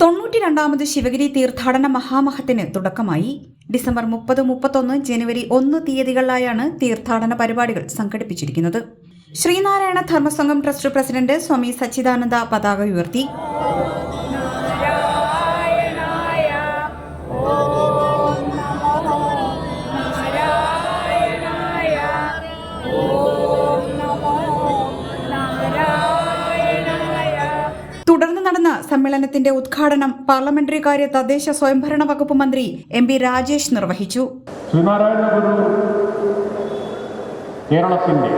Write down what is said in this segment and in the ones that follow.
തൊണ്ണൂറ്റി രണ്ടാമത് ശിവഗിരി തീർത്ഥാടന മഹാമഹത്തിന് തുടക്കമായി. ഡിസംബർ മുപ്പത് മുപ്പത്തൊന്ന് ജനുവരി ഒന്ന് തീയതികളിലായാണ് തീർത്ഥാടന പരിപാടികൾ സംഘടിപ്പിച്ചിരിക്കുന്നത്. ശ്രീനാരായണ ധർമ്മസംഘം ട്രസ്റ്റ് പ്രസിഡന്റ് സ്വാമി സച്ചിദാനന്ദ പതാക ഉയർത്തി. തുടർന്ന് നടന്ന സമ്മേളനത്തിന്റെ ഉദ്ഘാടനം പാർലമെന്ററി കാര്യ തദ്ദേശ സ്വയംഭരണ വകുപ്പ് മന്ത്രി എം പി രാജേഷ് നിർവഹിച്ചു. കേരളത്തിന്റെ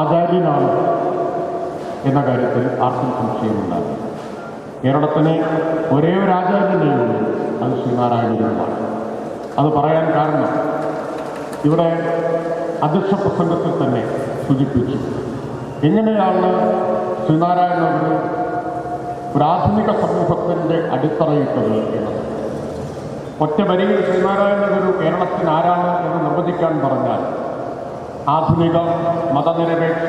ആചാര്യനാണ് എന്ന കാര്യത്തിൽ ആർക്കും സംശയമുണ്ടാകും കേരളത്തിന് ഒരേ ഒരു ആചാര്യനെയുള്ളൂ അത് ശ്രീനാരായണഗുരുവാണ്. അത് പറയാൻ കാരണം ഇവിടെ അധ്യക്ഷ പ്രസംഗത്തിൽ തന്നെ സൂചിപ്പിച്ചു. എങ്ങനെയാണ് ശ്രീനാരായണ പ്രാഥമിക സമൂഹത്തിന്റെ അടിത്തറയിട്ടത് എന്നത് ഒറ്റ വരിയിൽ ശ്രീനാരായണ ഗുരു കേരളത്തിന് ആരാണ് എന്ന് നിർവചിക്കാൻ പറഞ്ഞാൽ ആധുനിക മതനിരപേക്ഷ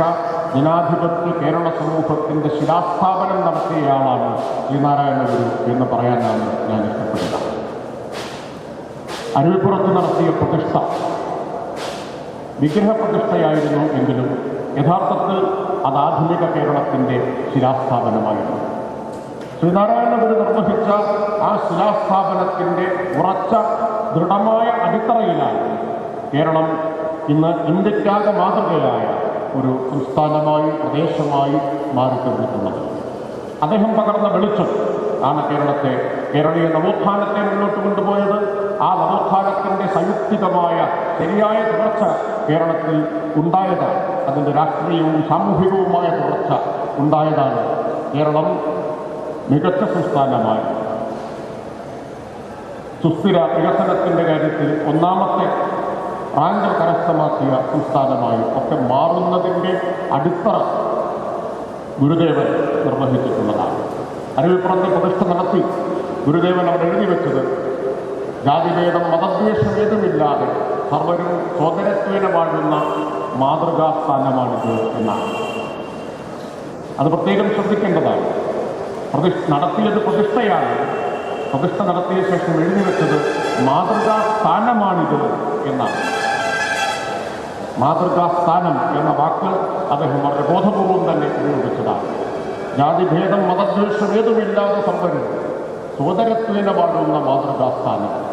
ജനാധിപത്യ കേരള സമൂഹത്തിന്റെ ശിലാസ്ഥാപനം നടത്തിയയാളാണ് ശ്രീനാരായണ ഗുരു എന്ന് പറയാനാണ് ഞാൻ ഇഷ്ടപ്പെടുക അരുവിപ്പുറത്ത് നടത്തിയ പ്രതിഷ്ഠ വിഗ്രഹ പ്രതിഷ്ഠയായിരുന്നു എങ്കിലും യഥാർത്ഥത്തിൽ അത് ആധുനിക കേരളത്തിന്റെ ശിലാസ്ഥാപനമായിരുന്നു. ശ്രീനാരായണ ഗുരു നിർവഹിച്ച ആ ശിലാസ്ഥാപനത്തിന്റെ ഉറച്ച ദൃഢമായ അടിത്തറയിലാണ് കേരളം ഇന്ന് ഇന്ത്യക്കാകെ മാതൃകയായ ഒരു സംസ്ഥാനമായി പ്രദേശമായി മാറിത്തീർന്നിട്ടുള്ളത് അദ്ദേഹം പകർന്ന വെളിച്ചം ആണ് കേരളത്തെ കേരളീയ നവോത്ഥാനത്തെ മുന്നോട്ട് കൊണ്ടുപോയത്. ആ നവോത്ഥാനത്തിന്റെ സംയുക്തികമായ ശരിയായ തുടർച്ച കേരളത്തിൽ ഉണ്ടായതാണ്. അതിന്റെ രാഷ്ട്രീയവും സാമൂഹികവുമായ തുടർച്ച ഉണ്ടായതാണ്. കേരളം മികച്ച സംസ്ഥാനമായി. സുസ്ഥിര വികസനത്തിന്റെ കാര്യത്തിൽ ഒന്നാമത്തെ റാങ്ക് കരസ്ഥമാക്കിയ സംസ്ഥാനമായി ഒക്കെ മാറുന്നതിന്റെ അടിത്തറ ഗുരുദേവൻ നിർവഹിച്ചിട്ടുള്ളതാണ്. അരുവിപ്പുറത്ത് പ്രതിഷ്ഠ നടത്തി ഗുരുദേവൻ അവർ എഴുതി വെച്ചത് ജാതിഭേദം മതദ്വേഷഭേദമില്ലാതെ സർവരും സ്വതരത്വേന വാഴുന്ന മാതൃകാ സ്ഥാനമാണിത് എന്നാണ്. അത് പ്രത്യേകം ശ്രദ്ധിക്കേണ്ടതാണ്. പ്രതിഷ്ഠ നടത്തിയത് പ്രതിഷ്ഠയാണ്. പ്രതിഷ്ഠ നടത്തിയ ശേഷം എഴുതി വെച്ചത് മാതൃകാ സ്ഥാനമാണിത് എന്നാണ്. മാതൃകാ സ്ഥാനം എന്ന വാക്ക് അദ്ദേഹം വളരെ ബോധപൂർവം തന്നെ ഉപയോഗിച്ചതാണ്. ജാതിഭേദം മതദ്വേഷഭേദമില്ലാതെ സംഭരം സോദരത്വേന വാഴുന്ന മാതൃകാ സ്ഥാനം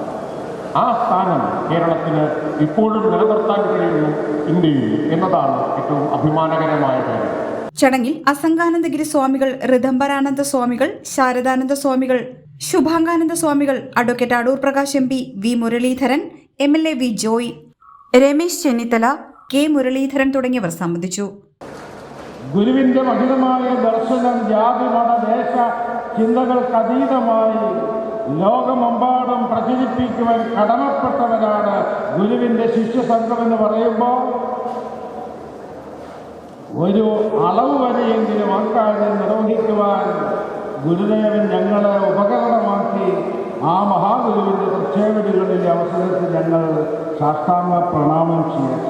ആ സ്ഥാനം കേരളത്തിന് ഇപ്പോഴും നിലനിർത്താൻ കഴിയുന്നു ഇന്ത്യയിൽ എന്നതാണ് ഏറ്റവും അഭിമാനകരമായ കാര്യം. ചടങ്ങിൽ അസംഗാനന്ദഗിരി സ്വാമികൾ ഋതംബരാനന്ദ സ്വാമികൾ ശാരദാനന്ദ സ്വാമികൾ ശുഭാംഗാനന്ദ സ്വാമികൾ advocate Adoor Prakash M P V Muraleedharan M L A V Joy Ramesh Chennithala K Muraleedharan തുടങ്ങിയവർ സംബന്ധിച്ചു. ഗുരുവിന്റെ മഹിതമായ ദർശനം ജാതി മത ദേശ ചിന്തകൾക്കതീതമായി ലോകമെമ്പാടും പ്രചരിപ്പിക്കുവാൻ കടമപ്പെട്ടവരാണ് ഗുരുവിന്റെ ശിഷ്യസംഘം എന്ന് പറയുമ്പോൾ ഒരു അളവ് വരെയെങ്കിലും ആ കാര്യം നിർവഹിക്കുവാൻ ഗുരുദേവൻ ഞങ്ങളെ ഉപകരണമാക്കി ആ മഹാഗുരുവിന്റെ പ്രത്യേകതകളിലെ അവസരത്തിൽ ഞങ്ങൾ സാഷ്ടാംഗ പ്രണാമം ചെയ്യാം.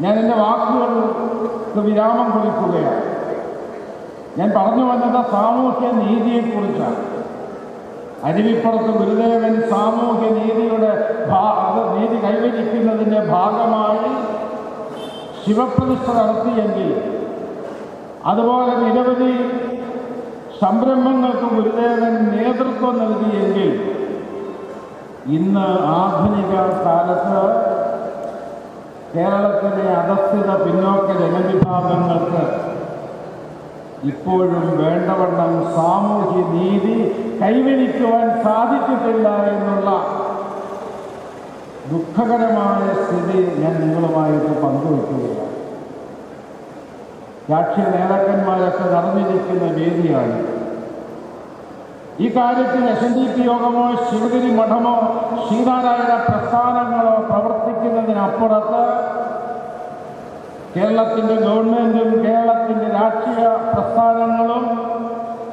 ഞാൻ എന്റെ വാക്കുകൾക്ക് വിരാമം കുറിക്കുകയാണ്. ഞാൻ പറഞ്ഞു വന്നത് സാമൂഹ്യ നീതിയെക്കുറിച്ചാണ്. അരുവിപ്പുറത്ത് ഗുരുദേവൻ സാമൂഹ്യ നീതിയുടെ നീതി കൈവരിക്കുന്നതിന്റെ ഭാഗമായി ശിവപ്രതിഷ്ഠ നടത്തിയെങ്കിൽ അതുപോലെ നിരവധി സംരംഭങ്ങൾക്ക് ഗുരുദേവൻ നേതൃത്വം നൽകിയെങ്കിൽ ഇന്ന് ആധുനിക കാലത്ത് കേരളത്തിലെ അധസ്ഥിത പിന്നോക്ക ജനവിഭാഗങ്ങൾക്ക് ഇപ്പോഴും വേണ്ടവണ്ണം സാമൂഹ്യ നീതി കൈവരിക്കുവാൻ സാധിച്ചിട്ടില്ല എന്നുള്ള ദുഃഖകരമായ സ്ഥിതി ഞാൻ നിങ്ങളുമായിട്ട് പങ്കുവയ്ക്കുകയാണ് രാഷ്ട്രീയ നേതാക്കന്മാരൊക്കെ നടന്നിരിക്കുന്ന വേദിയാണ്. ഈ കാര്യത്തിൽ എസ് എൻ ഡി പി യോഗമോ ശിവഗിരി മഠമോ ശ്രീനാരായണ പ്രസ്ഥാനങ്ങളോ പ്രവർത്തിക്കുന്നതിനപ്പുറത്ത് കേരളത്തിന്റെ ഗവൺമെന്റും കേരളത്തിന്റെ രാഷ്ട്രീയ പ്രസ്ഥാനങ്ങളും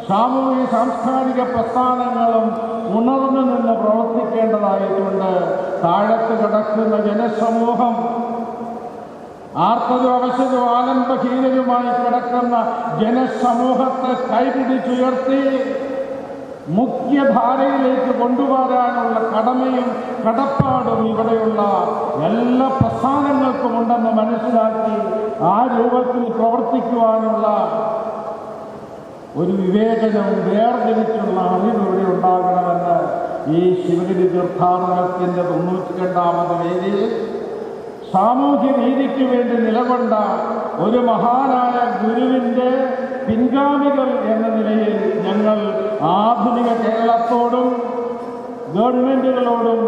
സാമൂഹിക സാംസ്കാരിക പ്രസ്ഥാനങ്ങളും ഉണർന്നു നിന്ന് പ്രവർത്തിക്കേണ്ടതായിട്ടുണ്ട്. താഴത്ത് കിടക്കുന്ന ജനസമൂഹം ആർത്തതും അവശതും ആലംബഹീനരുമായി കിടക്കുന്ന ജനസമൂഹത്തെ കൈപിടിച്ചുയർത്തി മുഖ്യധാരയിലേക്ക് കൊണ്ടുവരാനുള്ള കടമയും കടപ്പാടും ഇവിടെയുള്ള എല്ലാ പ്രസ്ഥാനങ്ങൾക്കും ഉണ്ടെന്ന് മനസ്സിലാക്കി ആ രൂപത്തിൽ പ്രവർത്തിക്കുവാനുള്ള ഒരു വിവേചനം വേർതിരിച്ചുള്ള അറിവ് ഇവിടെ ഉണ്ടാകണമെന്ന് ഈ ശിവഗിരി തീർത്ഥാടനത്തിന്റെ തൊണ്ണൂറ്റി രണ്ടാമത് വേദിയിൽ സാമൂഹ്യ നീതിക്ക് വേണ്ടി നിലകൊണ്ട ഒരു മഹാനായ ഗുരുവിന്റെ പിൻഗാമികൾ എന്ന നിലയിൽ ഞങ്ങൾ ആധുനിക കേരളത്തോടും ഗവൺമെന്റുകളോടും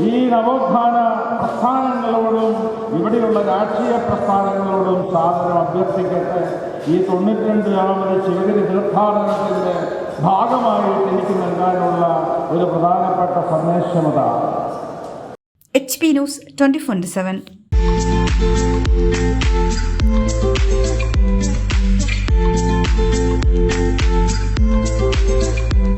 ഈ നവോത്ഥാന പ്രസ്ഥാനങ്ങളോടും ഇവിടെയുള്ള രാഷ്ട്രീയ പ്രസ്ഥാനങ്ങളോടും സാധനം അഭ്യർത്ഥിക്കട്ടെ. ഈ തൊണ്ണൂറ്റിരണ്ടാമത് ശിവഗിരി തീർത്ഥാടനത്തിന്റെ ഭാഗമായിട്ട് എനിക്ക് നൽകാനുള്ള ഒരു പ്രധാനപ്പെട്ട സന്ദേശമതാണ് H P news twenty four seven